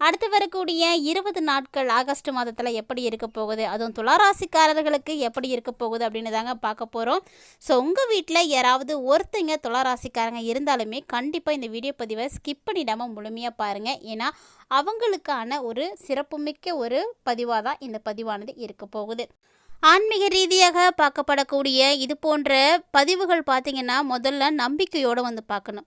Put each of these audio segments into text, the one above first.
அடுத்து வரக்கூடிய இருபது நாட்கள் ஆகஸ்ட் மாதத்தில் எப்படி இருக்க போகுது? அதுவும் துளாராசிக்காரர்களுக்கு எப்படி இருக்க போகுது அப்படின்னு தாங்க பார்க்க போகிறோம் ஸோ உங்கள் வீட்டில் யாராவது ஒருத்தங்க துளாராசிக்காரங்க இருந்தாலுமே கண்டிப்பாக இந்த வீடியோ பதிவை ஸ்கிப் பண்ணிடாமல் முழுமையாக பாருங்கள் ஏன்னா அவங்களுக்கான ஒரு சிறப்புமிக்க ஒரு பதிவாக தான் இந்த பதிவானது இருக்க போகுது. ஆன்மீக ரீதியாக பார்க்கப்படக்கூடிய இது போன்ற பதிவுகள் பார்த்திங்கன்னா முதல்ல நம்பிக்கையோடு வந்து பார்க்கணும்.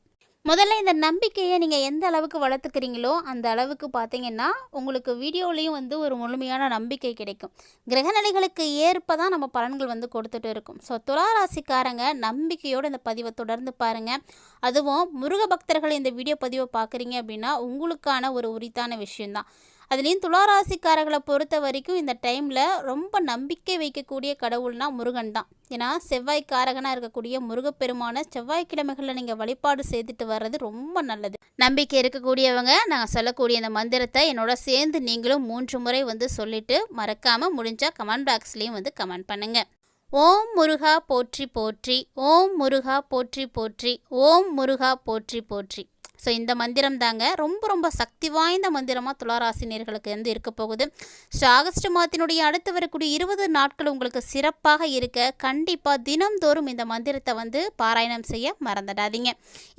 முதல்ல இந்த நம்பிக்கையை நீங்கள் எந்த அளவுக்கு வளர்த்துக்கிறீங்களோ அந்த அளவுக்கு பார்த்தீங்கன்னா உங்களுக்கு வீடியோலையும் வந்து ஒரு முழுமையான நம்பிக்கை கிடைக்கும். கிரகநிலைகளுக்கு ஏற்ப தான் நம்ம பலன்கள் வந்து கொடுத்துட்டு இருக்கும். ஸோ துளாராசிக்காரங்க நம்பிக்கையோடு இந்த பதிவை தொடர்ந்து பாருங்கள் அதுவும் முருக பக்தர்கள் இந்த வீடியோ பதிவை பார்க்குறீங்க அப்படின்னா உங்களுக்கான ஒரு உரித்தான விஷயம்தான். அதுலேயும் துளாராசிக்காரர்களை பொறுத்த வரைக்கும் இந்த டைமில் ரொம்ப நம்பிக்கை வைக்கக்கூடிய கடவுள்னா முருகன் தான். ஏன்னா செவ்வாய்க்காரகனாக இருக்கக்கூடிய முருகப்பெருமான செவ்வாய்க்கிழமைகளில் நீங்கள் வழிபாடு செய்துட்டு வர்றது ரொம்ப நல்லது. நம்பிக்கை இருக்கக்கூடியவங்க நான் சொல்லக்கூடிய இந்த மந்திரத்தை என்னோட சேர்ந்து நீங்களும் மூன்று முறை வந்து சொல்லிவிட்டு மறக்காமல் முடிஞ்சால் கமெண்ட் பாக்ஸ்லேயும் வந்து கமெண்ட் பண்ணுங்கள் ஓம் முருகா போற்றி போற்றி ஓம் முருகா போற்றி போற்றி ஓம் முருகா போற்றி போற்றி. ஸோ இந்த மந்திரம் தாங்க ரொம்ப ரொம்ப சக்தி வாய்ந்த மந்திரமாக துளாராசினியர்களுக்கு வந்து இருக்க போகுது. ஸோ ஆகஸ்ட் மாதத்தினுடைய அடுத்து வரக்கூடிய இருபது நாட்கள் உங்களுக்கு சிறப்பாக இருக்க கண்டிப்பாக தினம்தோறும் இந்த மந்திரத்தை வந்து பாராயணம் செய்ய மறந்துடாதீங்க.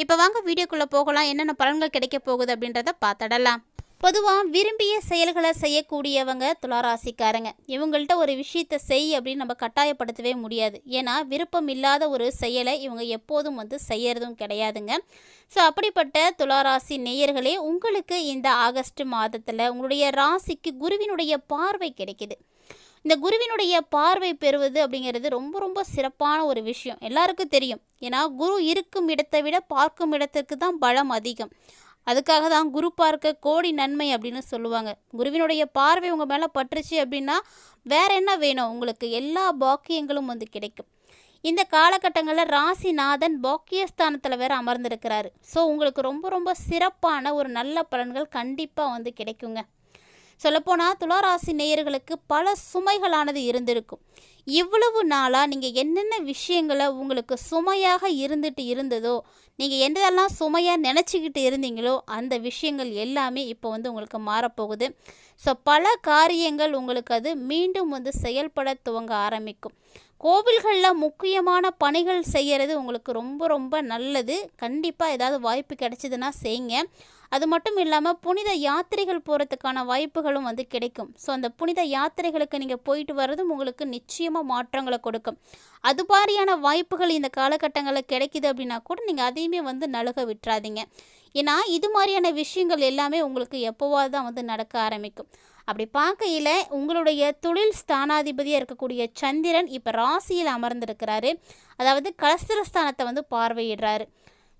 இப்போ வாங்க வீடியோக்குள்ளே போகலாம். என்னென்ன பலன்கள் கிடைக்க போகுது அப்படின்றத பார்த்துடலாம். பொதுவாக விரும்பிய செயல்களை செய்யக்கூடியவங்க துளாராசிக்காரங்க. இவங்கள்ட்ட ஒரு விஷயத்தை செய் அப்படின்னு நம்ம கட்டாயப்படுத்தவே முடியாது. ஏன்னா விருப்பம் இல்லாத ஒரு செயலை இவங்க எப்போதும் வந்து செய்யறதும் கிடையாதுங்க. ஸோ அப்படிப்பட்ட துளாராசி நேயர்களே உங்களுக்கு இந்த ஆகஸ்ட் மாதத்தில் உங்களுடைய ராசிக்கு குருவினுடைய பார்வை கிடைக்குது. இந்த குருவினுடைய பார்வை பெறுவது அப்படிங்கிறது ரொம்ப ரொம்ப சிறப்பான ஒரு விஷயம். எல்லாருக்கும் தெரியும். ஏன்னா குரு இருக்கும் இடத்தை விட பார்க்கும் இடத்திற்கு தான் பலம் அதிகம். அதுக்காக தான் குரு பார்க்க கோடி நன்மை அப்படின்னு சொல்லுவாங்க. குருவினுடைய பார்வை உங்கள் மேலே பட்டுருச்சு அப்படின்னா வேற என்ன வேணும்? உங்களுக்கு எல்லா பாக்கியங்களும் வந்து கிடைக்கும். இந்த காலகட்டங்களில் ராசிநாதன் பாக்கியஸ்தானத்தில் வேறு அமர்ந்திருக்கிறாரு. ஸோ உங்களுக்கு ரொம்ப ரொம்ப சிறப்பான ஒரு நல்ல பலன்கள் கண்டிப்பாக வந்து கிடைக்குங்க. சொல்லப்போனால் துளாராசி நேயர்களுக்கு பல சுமைகளானது இருந்திருக்கும். இவ்வளவு நாளாக நீங்கள் என்னென்ன விஷயங்களை உங்களுக்கு சுமையாக இருந்துட்டு இருந்ததோ நீங்கள் எந்தெல்லாம் சுமையாக நினச்சிக்கிட்டு இருந்தீங்களோ அந்த விஷயங்கள் எல்லாமே இப்போ வந்து உங்களுக்கு மாறப்போகுது. ஸோ பல காரியங்கள் உங்களுக்கு அது மீண்டும் வந்து செயல்பட துவங்க ஆரம்பிக்கும். கோவில்களில் முக்கியமான பணிகள் செய்கிறது உங்களுக்கு ரொம்ப ரொம்ப நல்லது. கண்டிப்பாக ஏதாவது வாய்ப்பு கிடைச்சிதுன்னா செய்யுங்க. அது மட்டும் இல்லாமல் புனித யாத்திரைகள் போகிறதுக்கான வாய்ப்புகளும் வந்து கிடைக்கும். ஸோ அந்த புனித யாத்திரைகளுக்கு நீங்கள் போயிட்டு வர்றதும் உங்களுக்கு நிச்சயமாக மாற்றங்களை கொடுக்கும். அது மாதிரியான வாய்ப்புகள் இந்த காலகட்டங்களில் கிடைக்குது அப்படின்னா கூட நீங்கள் அதையுமே வந்து நழுக விட்டுறாதீங்க. ஏன்னா இது மாதிரியான விஷயங்கள் எல்லாமே உங்களுக்கு எப்போவாது தான் வந்து நடக்க ஆரம்பிக்கும். அப்படி பார்க்கையில் உங்களுடைய தொழில் ஸ்தானாதிபதியாக இருக்கக்கூடிய சந்திரன் இப்போ ராசியில் அமர்ந்திருக்கிறாரு. அதாவது கலஸ்திரஸ்தானத்தை வந்து பார்வையிடுறாரு.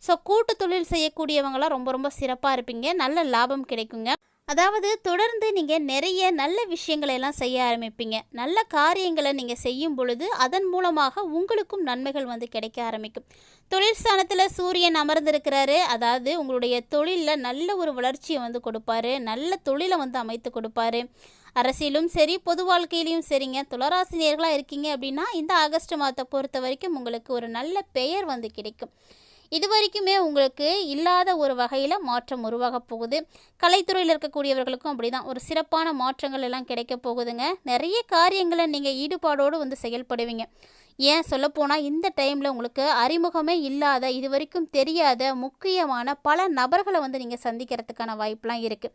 ஸோ கூட்டு தொழில் செய்யக்கூடியவங்களாம் ரொம்ப ரொம்ப சிறப்பாக இருப்பீங்க. நல்ல லாபம் கிடைக்குங்க. அதாவது தொடர்ந்து நீங்கள் நிறைய நல்ல விஷயங்களை எல்லாம் செய்ய ஆரம்பிப்பீங்க. நல்ல காரியங்களை நீங்கள் செய்யும் பொழுது அதன் மூலமாக உங்களுக்கும் நன்மைகள் வந்து கிடைக்க ஆரம்பிக்கும். தொழில் ஸ்தானத்தில் சூரியன் அமர்ந்திருக்கிறாரு. அதாவது உங்களுடைய தொழிலில் நல்ல ஒரு வளர்ச்சியை வந்து கொடுப்பாரு. நல்ல தொழிலை வந்து அமைத்து கொடுப்பாரு. அரசியலும் சரி பொது வாழ்க்கையிலையும் சரிங்க. துளராசினியர்களாக இருக்கீங்க அப்படின்னா இந்த ஆகஸ்ட் மாதத்தை பொறுத்த வரைக்கும் உங்களுக்கு ஒரு நல்ல பெயர் வந்து கிடைக்கும். இது வரைக்குமே உங்களுக்கு இல்லாத ஒரு வகையில் மாற்றம் உருவாக போகுது. கலைத்துறையில் இருக்கக்கூடியவர்களுக்கும் அப்படி தான் ஒரு சிறப்பான மாற்றங்கள் எல்லாம் கிடைக்க போகுதுங்க. நிறைய காரியங்களை நீங்கள் ஈடுபாடோடு வந்து செயல்படுவீங்க. ஏன் சொல்லப்போனால் இந்த டைமில் உங்களுக்கு அறிமுகமே இல்லாத இது வரைக்கும் தெரியாத முக்கியமான பல நபர்களை வந்து நீங்கள் சந்திக்கிறதுக்கான வாய்ப்பெலாம் இருக்குது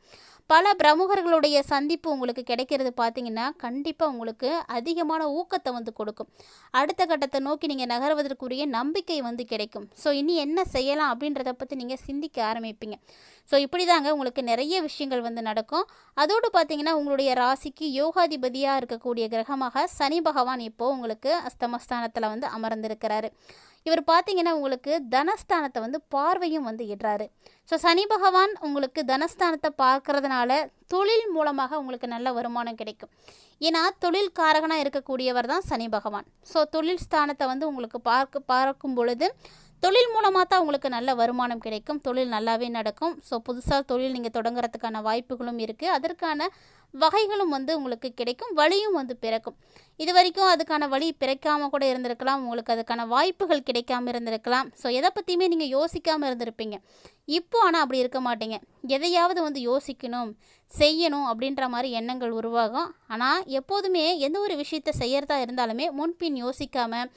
பல பிரமுகர்களுடைய சந்திப்பு உங்களுக்கு கிடைக்கிறது பார்த்தீங்கன்னா கண்டிப்பாக உங்களுக்கு அதிகமான ஊக்கத்தை வந்து கொடுக்கும். அடுத்த கட்டத்தை நோக்கி நீங்கள் நகர்வதற்குரிய நம்பிக்கை வந்து கிடைக்கும். ஸோ இனி என்ன செய்யலாம் அப்படின்றத பற்றி நீங்கள் சிந்திக்க ஆரம்பிப்பீங்க. ஸோ இப்படி தாங்க உங்களுக்கு நிறைய விஷயங்கள் வந்து நடக்கும். அதோடு பார்த்தீங்கன்னா உங்களுடைய ராசிக்கு யோகாதிபதியாக இருக்கக்கூடிய கிரகமாக சனி பகவான் இப்போது உங்களுக்கு அஸ்தமஸ்தானத்தில் வந்து அமர்ந்திருக்கிறாரு. இவர் பார்த்தீங்கன்னா உங்களுக்கு தனஸ்தானத்தை வந்து பார்வையும் வந்து இடுறாரு ஸோ சனி பகவான் உங்களுக்கு தனஸ்தானத்தை பார்க்கறதுனால தொழில் மூலமாக உங்களுக்கு நல்ல வருமானம் கிடைக்கும். ஏன்னா தொழில் காரகனாக இருக்கக்கூடியவர் தான் சனி பகவான். ஸோ தொழில் ஸ்தானத்தை வந்து உங்களுக்கு பார்க்க பார்க்கும் பொழுது தொழில் மூலமாக தான் உங்களுக்கு நல்ல வருமானம் கிடைக்கும். தொழில் நல்லாவே நடக்கும். ஸோ புதுசாக தொழில் நீங்கள் தொடங்குறதுக்கான வாய்ப்புகளும் இருக்குது அதற்கான வகைகளும் வந்து உங்களுக்கு கிடைக்கும். வழியும் வந்து பிறக்கும். இது வரைக்கும் அதுக்கான வழி பிறக்காமல் கூட இருந்திருக்கலாம். உங்களுக்கு அதுக்கான வாய்ப்புகள் கிடைக்காம இருந்திருக்கலாம். ஸோ எதை பற்றியுமே நீங்கள் யோசிக்காமல் இருந்திருப்பீங்க. இப்போ ஆனால் அப்படி இருக்க மாட்டீங்க. எதையாவது வந்து யோசிக்கணும் செய்யணும் அப்படின்ற மாதிரி எண்ணங்கள் உருவாகும். ஆனால் எப்போதுமே எந்த ஒரு விஷயத்தை செய்யறதா இருந்தாலுமே முன்பின் யோசிக்காமல்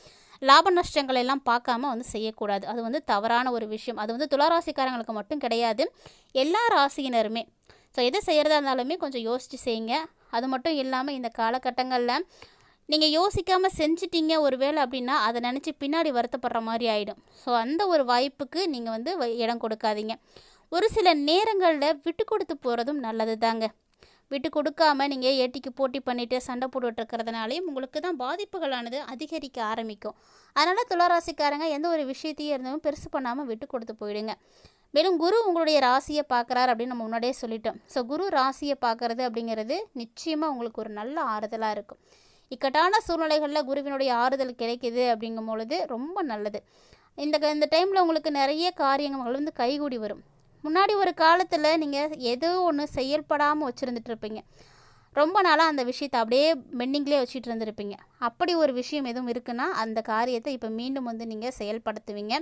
லாப நஷ்டங்கள் எல்லாம் பார்க்காம வந்து செய்யக்கூடாது. அது வந்து தவறான ஒரு விஷயம். அது வந்து துளாராசிக்காரங்களுக்கு மட்டும் கிடையாது. எல்லா ராசியினருமே. ஸோ எதை செய்கிறதா இருந்தாலுமே கொஞ்சம் யோசித்து செய்யுங்க. அது மட்டும் இல்லாமல் இந்த காலகட்டங்களில் நீங்கள் யோசிக்காமல் செஞ்சிட்டீங்க ஒரு வேளை அப்படின்னா அதை நினச்சி பின்னாடி வருத்தப்படுற மாதிரி ஆகிடும் ஸோ அந்த ஒரு வாய்ப்புக்கு நீங்கள் வந்து இடம் கொடுக்காதீங்க. ஒரு சில நேரங்களில் விட்டு கொடுத்து போகிறதும் நல்லது தாங்க விட்டு கொடுக்காம நீங்கள் ஏட்டிக்கு போட்டி பண்ணிவிட்டு சண்டை போட்டுட்ருக்கிறதுனாலையும் உங்களுக்கு தான் பாதிப்புகளானது அதிகரிக்க ஆரம்பிக்கும். அதனால் துளராசிக்காரங்க எந்த ஒரு விஷயத்தையும் இருந்தாலும் பெருசு பண்ணாமல் விட்டு கொடுத்து போயிடுங்க. மேலும் குரு உங்களுடைய ராசியை பார்க்குறாரு அப்படின்னு நம்ம முன்னாடியே சொல்லிட்டோம். ஸோ குரு ராசியை பார்க்குறது அப்படிங்கிறது நிச்சயமாக உங்களுக்கு ஒரு நல்ல ஆறுதலாக இருக்கும். இக்கட்டான சூழ்நிலைகளில் குருவினுடைய ஆறுதல் கிடைக்குது அப்படிங்கும் பொழுது ரொம்ப நல்லது. இந்த இந்த டைமில் உங்களுக்கு நிறைய காரியங்கள் வந்து கைகூடி வரும். முன்னாடி ஒரு காலத்தில் நீங்கள் ஏதோ ஒன்று செயல்படாமல் வச்சுருந்துட்டுருப்பீங்க. ரொம்ப நாளாக அந்த விஷயத்தை அப்படியே பெண்டிங்லேயே வச்சுட்டு இருந்திருப்பீங்க. அப்படி ஒரு விஷயம் எதுவும் இருக்குன்னா அந்த காரியத்தை இப்போ மீண்டும் வந்து நீங்கள் செயல்படுத்துவீங்க.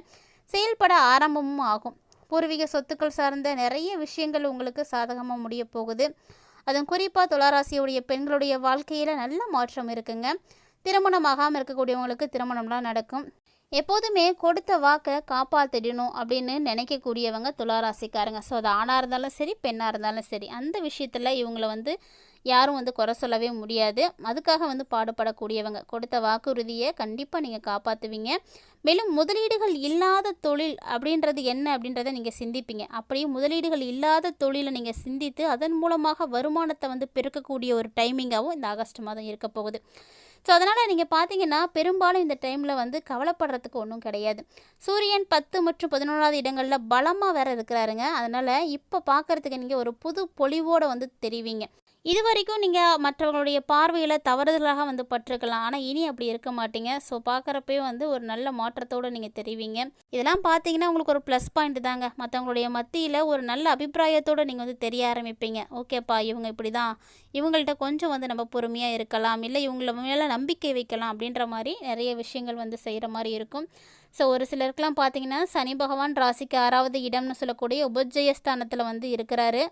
செயல்பட ஆரம்பமும் ஆகும். பூர்வீக சொத்துக்கள் சார்ந்த நிறைய விஷயங்கள் உங்களுக்கு சாதகமாக முடிய போகுது. அதுவும் குறிப்பாக துளாராசியுடைய பெண்களுடைய வாழ்க்கையில் நல்ல மாற்றம் இருக்குங்க. திருமணமாகாமல் இருக்கக்கூடியவங்களுக்கு திருமணம்லாம் நடக்கும். எப்போதுமே கொடுத்த வாக்கை காப்பாற்றிடணும் அப்படின்னு நினைக்கக்கூடியவங்க துளாராசிக்காரங்க. ஸோ அது ஆணாக இருந்தாலும் சரி பெண்ணாக இருந்தாலும் சரி அந்த விஷயத்தில் இவங்களை வந்து யாரும் வந்து குறை சொல்லவே முடியாது. அதுக்காக வந்து பாடுபடக்கூடியவங்க. கொடுத்த வாக்குறுதியை கண்டிப்பாக நீங்கள் காப்பாற்றுவீங்க மேலும் முதலீடுகள் இல்லாத தொழில் அப்படின்றது என்ன அப்படின்றத நீங்கள் சிந்திப்பீங்க. அப்படியே முதலீடுகள் இல்லாத தொழிலை நீங்கள் சிந்தித்து அதன் மூலமாக வருமானத்தை வந்து பெருக்கக்கூடிய ஒரு டைமிங்காகவும் இந்த ஆகஸ்ட் மாதம் இருக்க போகுது. ஸோ அதனால் நீங்கள் பார்த்தீங்கன்னா பெரும்பாலும் இந்த டைமில் வந்து கவலைப்படுறதுக்கு ஒன்றும் கிடையாது. சூரியன் பத்து மற்றும் பதினோராவது இடங்களில் பலமாக வேற இருக்கிறாருங்க. அதனால் இப்போ பார்க்குறதுக்கு நீங்கள் ஒரு புது பொலிவோடு வந்து தெரிவிங்க. இது வரைக்கும் நீங்கள் மற்றவங்களுடைய பார்வையில் தவறுதலாக வந்து பட்டிருக்கலாம். ஆனால் இனி அப்படி இருக்க மாட்டீங்க. ஸோ பார்க்குறப்பே வந்து ஒரு நல்ல மாற்றத்தோடு நீங்கள் தெரிவிங்க. இதெல்லாம் பார்த்தீங்கன்னா உங்களுக்கு ஒரு ப்ளஸ் பாயிண்ட் தாங்க. மற்றவங்களுடைய மத்தியில் ஒரு நல்ல அபிப்பிராயத்தோடு நீங்கள் வந்து தெரிய ஆரம்பிப்பீங்க. ஓகேப்பா இவங்க இப்படி தான் இவங்கள்ட்ட கொஞ்சம் வந்து நம்ம பொறுமையாக இருக்கலாம். இல்லை இவங்கள மேலே நம்பிக்கை வைக்கலாம் அப்படின்ற மாதிரி நிறைய விஷயங்கள் வந்து செய்கிற மாதிரி இருக்கும். ஸோ ஒரு சிலருக்குலாம் பார்த்தீங்கன்னா சனி பகவான் ராசிக்கு ஆறாவது இடம்னு சொல்லக்கூடிய உபஜயஸ்தானத்தில் வந்து இருக்கிறாரு.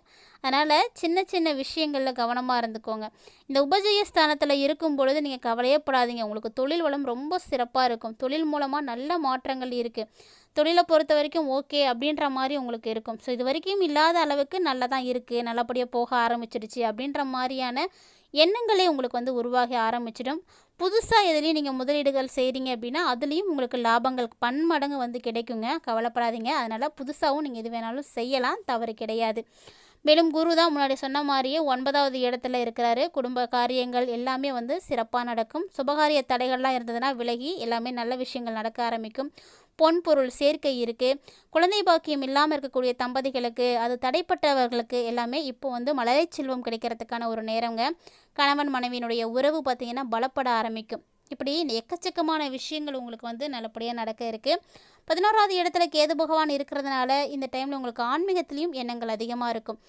அதனால் சின்ன சின்ன விஷயங்களில் கவனமாக இருந்துக்கோங்க. இந்த உபஜயஸ்தானத்தில் இருக்கும் பொழுது நீங்கள் கவலையே படாதீங்க. உங்களுக்கு தொழில் வளம் ரொம்ப சிறப்பாக இருக்கும். தொழில் மூலமாக நல்ல மாற்றங்கள் இருக்குது தொழிலை பொறுத்த வரைக்கும் ஓகே அப்படின்ற மாதிரி உங்களுக்கு இருக்கும். ஸோ இது வரைக்கும் இல்லாத அளவுக்கு நல்லா தான் இருக்குது நல்லபடியாக போக ஆரம்பிச்சிடுச்சு அப்படின்ற மாதிரியான எண்ணங்களே உங்களுக்கு வந்து உருவாகி ஆரம்பிச்சிடும். புதுசாக எதுலேயும் நீங்கள் முதலீடுகள் செய்கிறீங்க அப்படின்னா அதுலேயும் உங்களுக்கு லாபங்கள் பன்மடங்கு வந்து கிடைக்குங்க. கவலைப்படாதீங்க. அதனால் புதுசாகவும் நீங்கள் எது வேணாலும் செய்யலாம். தவறு கிடையாது. மேலும் குரு தான் முன்னாடி சொன்ன மாதிரியே ஒன்பதாவது இடத்துல இருக்கிறாரு. குடும்ப காரியங்கள் எல்லாமே வந்து சிறப்பாக நடக்கும். சுபகாரிய தடைகள்லாம் இருந்ததுன்னா விலகி எல்லாமே நல்ல விஷயங்கள் நடக்க ஆரம்பிக்கும். பொன் பொருள் சேர்க்கை இருக்குது குழந்தை பாக்கியம் இல்லாமல் இருக்கக்கூடிய தம்பதிகளுக்கு அது தடைப்பட்டவர்களுக்கு எல்லாமே இப்போ வந்து மலரை செல்வம் கிடைக்கிறதுக்கான ஒரு நேரங்க. கணவன் மனைவியினுடைய உறவு பார்த்திங்கன்னா பலப்பட ஆரம்பிக்கும். இப்படி எக்கச்சக்கமான விஷயங்கள் உங்களுக்கு வந்து நல்லபடியாக நடக்க இருக்குது பதினோராவது இடத்துல கேது பகவான் இருக்கிறதுனால இந்த டைமில் உங்களுக்கு ஆன்மீகத்திலையும் எண்ணங்கள் அதிகமாக இருக்கும்.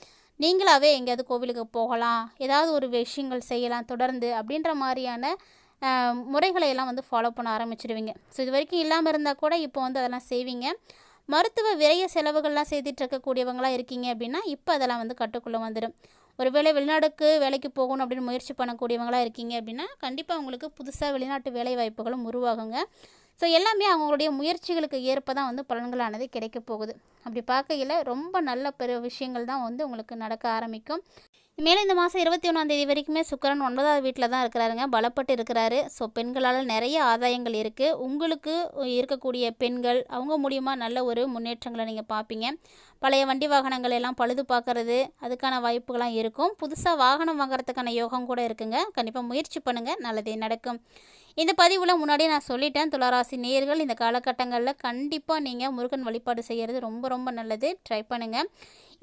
நீங்களாவே எங்கேயாவது கோவிலுக்கு போகலாம் ஏதாவது ஒரு விஷயங்கள் செய்யலாம் தொடர்ந்து அப்படின்ற மாதிரியான முறைகளை எல்லாம் வந்து ஃபாலோ பண்ண ஆரம்பிச்சிடுவீங்க ஸோ இது வரைக்கும் இல்லாமல் இருந்தால் கூட இப்போ வந்து அதெல்லாம் செய்வீங்க. மருத்துவ விரைய செலவுகள்லாம் செய்துட்டு இருக்கக்கூடியவங்களாம் இருக்கீங்க அப்படின்னா இப்போ அதெல்லாம் வந்து கட்டுக்குள்ளே வந்துடும் ஒருவேளை வெளிநாடுக்கு வேலைக்கு போகணும் அப்படின்னு முயற்சி பண்ணக்கூடியவங்களாக இருக்கீங்க அப்படின்னா கண்டிப்பாக உங்களுக்கு புதுசாக வெளிநாட்டு வேலை வாய்ப்புகளும் உருவாகுங்க. ஸோ எல்லாமே அவங்களுடைய முயற்சிகளுக்கு ஏற்ப தான் வந்து பலன்களானது கிடைக்க போகுது. அப்படி பார்க்கையில் ரொம்ப நல்ல பெரு விஷயங்கள் தான் வந்து உங்களுக்கு நடக்க ஆரம்பிக்கும். மேலே இந்த மாதம் இருபத்தி ஒன்றாந்தேதி வரைக்குமே சுக்கரன் ஒன்பதாவது வீட்டில் தான் இருக்கிறாருங்க. பலப்பட்டு இருக்கிறாரு. ஸோ பெண்களால் நிறைய ஆதாயங்கள் இருக்குது உங்களுக்கு இருக்கக்கூடிய பெண்கள் அவங்க மூலியமாக நல்ல ஒரு முன்னேற்றங்களை நீங்கள் பார்ப்பீங்க. பழைய வண்டி வாகனங்கள் எல்லாம் பழுது பார்க்கறது அதுக்கான வாய்ப்புகள்லாம் இருக்கும். புதுசாக வாகனம் வாங்குறதுக்கான யோகம் கூட இருக்குங்க. கண்டிப்பாக முயற்சி பண்ணுங்கள் நல்லதே நடக்கும். இந்த பதிவில் முன்னாடியே நான் சொல்லிட்டேன். துளாராசி நேயர்கள் இந்த காலகட்டங்களில் கண்டிப்பாக நீங்கள் முருகன் வழிபாடு செய்கிறது ரொம்ப ரொம்ப நல்லது. ட்ரை பண்ணுங்கள்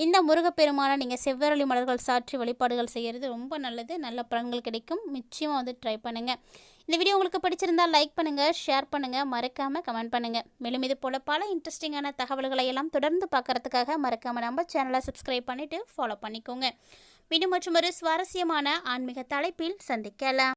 இந்த முருகப்பெருமானை நீங்கள் செவ்வரளி மலர்கள் சாற்றி வழிபாடுகள் செய்கிறது ரொம்ப நல்லது. நல்ல பலன்கள் கிடைக்கும். நிச்சயமாக வந்து ட்ரை பண்ணுங்கள் இந்த வீடியோ உங்களுக்கு பிடிச்சிருந்தால் லைக் பண்ணுங்கள் ஷேர் பண்ணுங்கள் மறக்காமல் கமெண்ட் பண்ணுங்கள் மேலும் இது போல் பல இன்ட்ரெஸ்டிங்கான தகவல்களை எல்லாம் தொடர்ந்து பார்க்கறதுக்காக மறக்காமல் நம்ம சேனலை சப்ஸ்கிரைப் பண்ணிவிட்டு ஃபாலோ பண்ணிக்கோங்க. மீண்டும் மற்றும் ஒரு சுவாரஸ்யமான ஆன்மீக தலைப்பில் சந்திக்கலாம்.